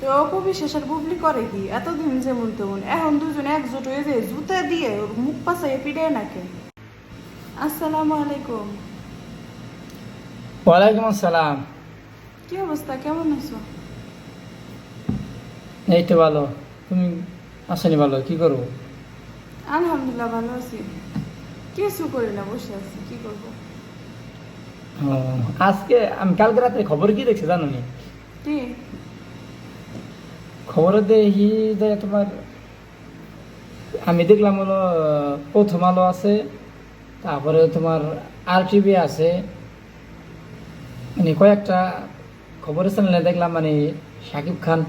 তো অপবিশ্বাস আর বুবলি করে কি? এতদিন যেমন তেমন। এখন দুজন একজোট হয়ে যে জুতা দিয়ে ওর মুখ পাশাইয়ে পিড়ে নাকে। আসসালামু আলাইকুম। ওয়ালাইকুম আসসালাম। কি অবস্থা? কেমন আছো? এই তো ভালো। তুমি আসনি ভালো? কি করব আলহামদুলিল্লাহ ভালো আছি। কিছু করি না বসে আছি। কি করব? আজকে আমি কালকে রাতে খবর কি দেখছি জানো কি? খবরে দেখি যে তোমার, আমি দেখলাম হলো, প্রথম আলো আছে, তারপরে তোমার আর টিভি আছে। মানে কয়েকটা খবরের চ্যানেলে দেখলাম মানে শাকিব খান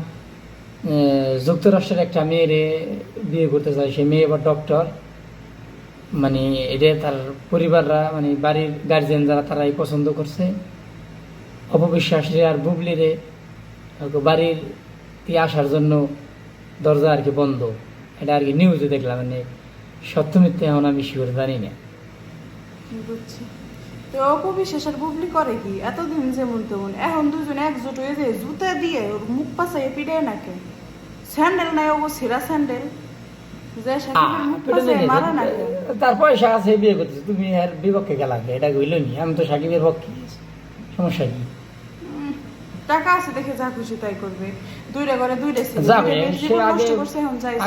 যুক্তরাষ্ট্রের একটা মেয়েরে বিয়ে করতে চায়। সে মেয়ে এবার ডক্টর মানে এটা তার পরিবাররা মানে বাড়ির গার্জিয়ান যারা, তারাই পছন্দ করছে। অপবিশ্বাস রে আর বুবলি রে বাড়ির দিয়ে আসার জন্য দরজা আর কি বন্ধ। এটা আর কি নিউজে দেখলাম মানে সত্য মিথ্যে এখন আমি শিওর জানি না। তো অপবিশ্বাস আর বুবলি করে কি? এতদিন যেমন তেমন। এখন দুজন একজোট হয়ে যে জুতা দিয়ে ওর মুখ পাশাইয়ে পিড়ে নাকে স্যান্ডেল নাই ছেঁড়া স্যান্ডেল। তার পয়সা আছে বিয়ে করতেছে। তুমি আর বিপক্ষে গেলা কে? এটা হইল নি? আমি তো সাকিবের পক্ষে। সমস্যা কি? টাকা আছে দেখে যা খুশি তাই করবে। দুইটা করে দুইটা যাবে সে আগে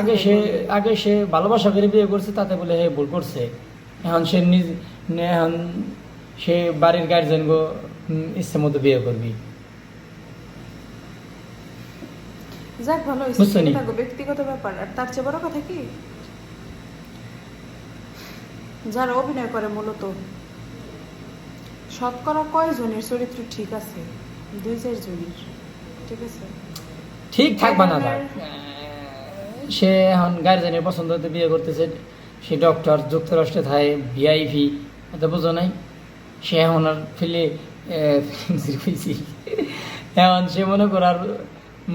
আগে সে আগে সে ভালোবাসা করে বিয়ে করছে তাতে বলে হে ভুল করছে। এখন সে নিজ এখন সে বাড়ির গার্জেন গো ইচ্ছে মতো বিয়ে করবি। যাক ভালো ব্যক্তিগত ব্যাপার। আর তার চেয়ে বড় কথা কি? যারা অভিনয় করে মূলত শতকরা কয়জনের চরিত্র ঠিক আছে? দুই চার জনের ঠিক আছে? ঠিক থাকবা না তার সে এখন গার্জেনের পছন্দ হতে বিয়ে করতেছে সে ডক্টর যুক্তরাষ্ট্রে থাকে ভিআইভি এত বোঝো নাই? সে এখন আর ফিলে এখন সে মনে করো আর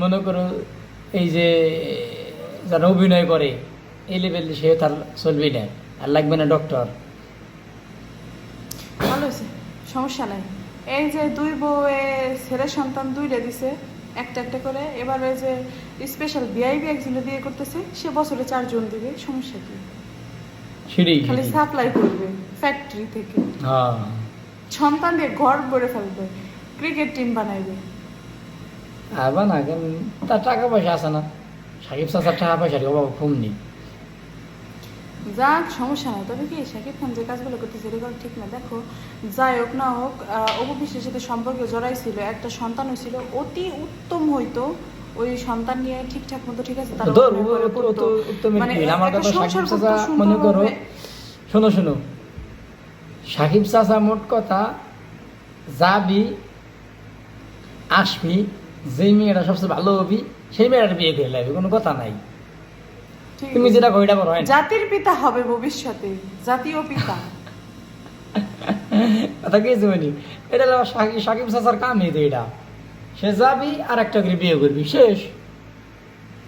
মনে করো এই যে যারা অভিনয় করে এই লেভেল সে তার চলবে না। আর লাগবে না ডক্টর ভালো সমস্যা নাই। এই যে দুই বউয়ে ছেলে সন্তান দুইটা দিছে একটা একটা করে। এবার ওই যে স্পেশাল বিআইবি একজনে বিয়ে করতেছে সে বছরে চারজন দিবে সমস্যা কি? খালি সাপ্লাই করবে ফ্যাক্টরি থেকে। হ্যাঁ। সন্তান দিয়ে ঘর গড়ে ফেলবে ক্রিকেট টিম বানাইবে। আবার না তার টাকা পয়সা আছে না। সাকিব চাচার টাকা পয়সার অভাব কম নেই। যাক সমস্যা নাই। তবে কি শাকিব খান যে কাজগুলো করতেছে এগুলো ঠিক না। দেখো যাই হোক না হোক অপু বিশ্বের সাথে সম্পর্কে জড়াইছিল একটা সন্তান হয়েছিল অতি উত্তম হইতো ওই সন্তান নিয়ে ঠিকঠাক মতো ঠিক আছে মানে সাকিব মনে করো শোনো শোনো। সাকিব চাচা মোট কথা যাবি আসবি যেই মেয়েটা সবচেয়ে ভালো হবি সেই মেয়েটার বিয়ে করে লাগবে কোনো কথা নাই। তুমি। যেটা কইটা হয় জাতির পিতা হবে ভবিষ্যতে জাতীয় পিতা। কথা কি জমি এটা সাকিব সাকিব চাচার কামই তো এটা। সে যাবি আর একটা করে বিয়ে করবি শেষ।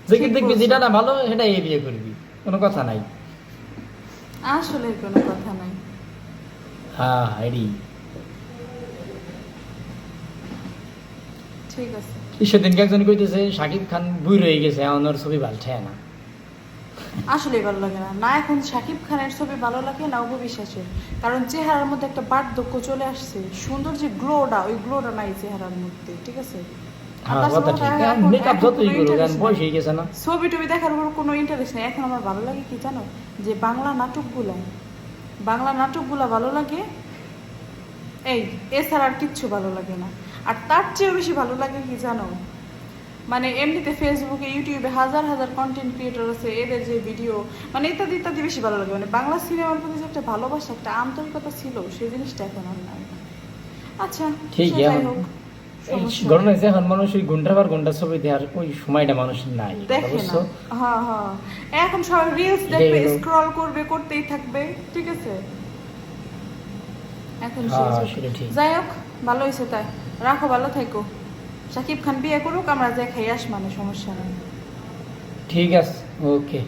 যেকে ঠিক দেখবি যেটা না ভালো সেটাই বিয়ে করবি কোনো কথা নাই। আসলে কোনো কথা নাই। হ্যাঁ এডি ঠিক আছে। সেদিনকে একজন কইতেছে সাকিব খান বুই রয়ে গেছে এখন ওর ছবি ভালো ঠেয় না। আসলে ভালো লাগে না। না এখন শাকিব খানের ছবি ভালো লাগে না উপবিশ্বাসের কারণ চেহারার মধ্যে একটা বার্ধক্য চলে আসছে। সুন্দর যে গ্লোটা ওই গ্লোটা নাই চেহারার মধ্যে ঠিক আছে? হ্যাঁ ছবি টবি দেখার উপর কোনো ইন্টারেস্ট নেই। এখন আমার ভালো লাগে কি জানো? যে বাংলা নাটকগুলো বাংলা নাটকগুলো ভালো লাগে এই এছাড়া আর কিচ্ছু ভালো লাগে না। আর তার চেয়েও বেশি ভালো লাগে কি জানো? মানে এমনিতে ফেসবুকে ইউটিউবে হাজার হাজার কন্টেন্ট ক্রিয়েটর আছে এদের যে ভিডিও মানে ইত্যাদি ইত্যাদি বেশি ভালো লাগে। মানে বাংলা সিনেমার প্রতি যে একটা ভালোবাসা একটা আন্তরিকতা ছিল সেই জিনিসটা এখন আর নাই। আচ্ছা ঠিক যাই হোক, ঘটনা হয়েছে এখন মানুষ ওই ঘণ্টা বার ঘণ্টা ছবি দেওয়ার ওই সময়টা মানুষের নাই দেখে হ্যাঁ হ্যাঁ। এখন সবাই রিলস দেখবে স্ক্রল করবে করতেই থাকবে ঠিক আছে? এখন হ্যাঁ, যুগ। সেটা ঠিক। যাই হোক ভালো হয়েছে তাই। রাখো ভালো থাকো। সাকিব খান বিয়ে করুক আমরা যাই খাই আস মানে সমস্যা নেই। ঠিক আছে ওকে।